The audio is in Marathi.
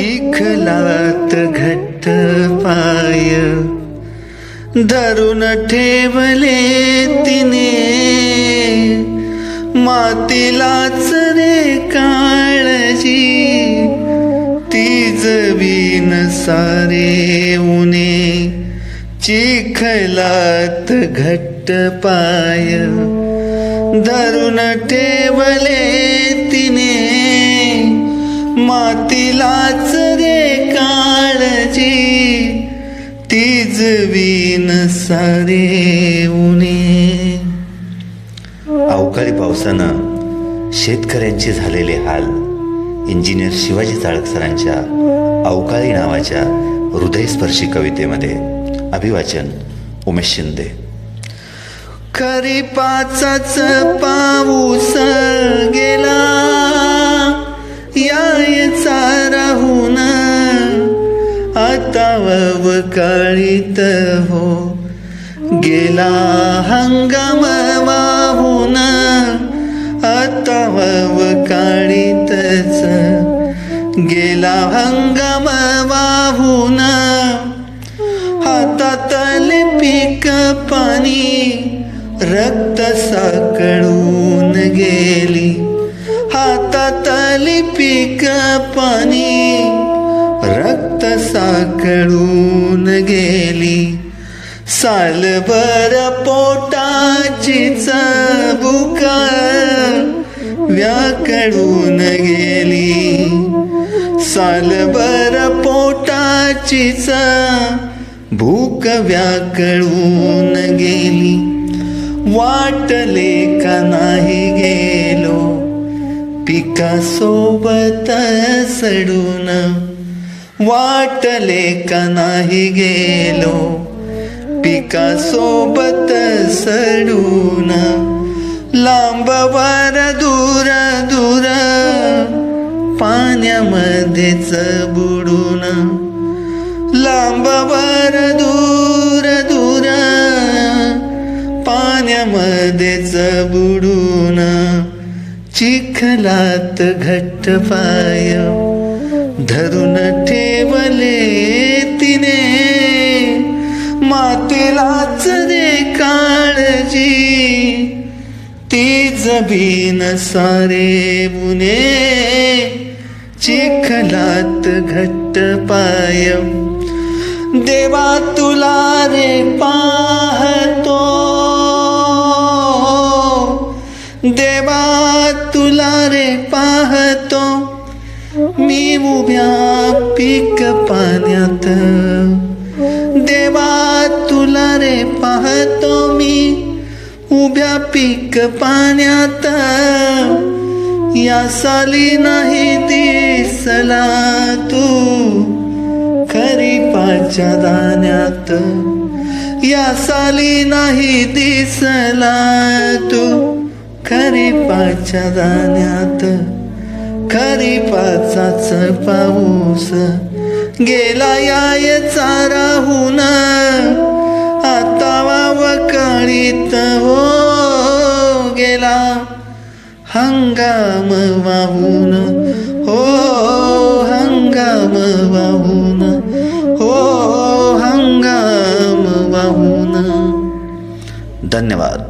चिखलात घट्ट पाय. धरून ठेवले तिने. मातीलाच रे काळजी. ती जवीन सारे उने. चिखलात घट्ट पाय. धरून ठेवले तिने. मातीला काळजी तीज विन सारे उणे. अवकाळी पावसानं शेतकऱ्यांचे झालेले हाल इंजिनियर शिवाजी चाळक सरांच्या अवकाळी नावाच्या हृदयस्पर्शी कवितेमध्ये अभिवाचन उमेश शिंदे. खरी पाचाच पाऊस गेला. काळीत हो. गेला हंगाम वाहून आता काळीतच गेला हंगाम वाहून हातातले पीक पाणी रक्त साकळून गेली. हातातली पीक पाणी रक्त साकळून गेली. सालभर पोटाची बुका व्याकळून गेली. सालभर पोटाची भूक व्याकळून गेली. वाटले का नाही गेलो? पिकासोबत सडून वाटले का नाही गेलो? पिकासोबत सडून लांबवर दूर दूर पाण्यामध्येच बुडून लांबवर दूर दूर पाण्यामध्येच बुडून चिखलात घट्ट पाय धरून ठेवले तिने. मातेलाच रे काळजी. ती जबीन सारे बुने. चिखलात घट्ट पाय देवा तुला रे पाहतो. देवा तुला रे पाहतो. मी उभ्या पीक पाण्यात. देवा तुला रे पाहतो मी उभ्या पीक पाण्यात. या साली नाही दिसला तू खरीपाच्या दाण्यात. या साली नाही दिसला तू खरीपाच्या दाण्यात. खरीपाचाच पाऊस गेला यायचा राहून. आता वाव काळीत हो गेला. हंगाम वाहून. हो हंगाम वाहून. हो हंगाम वाहून. धन्यवाद.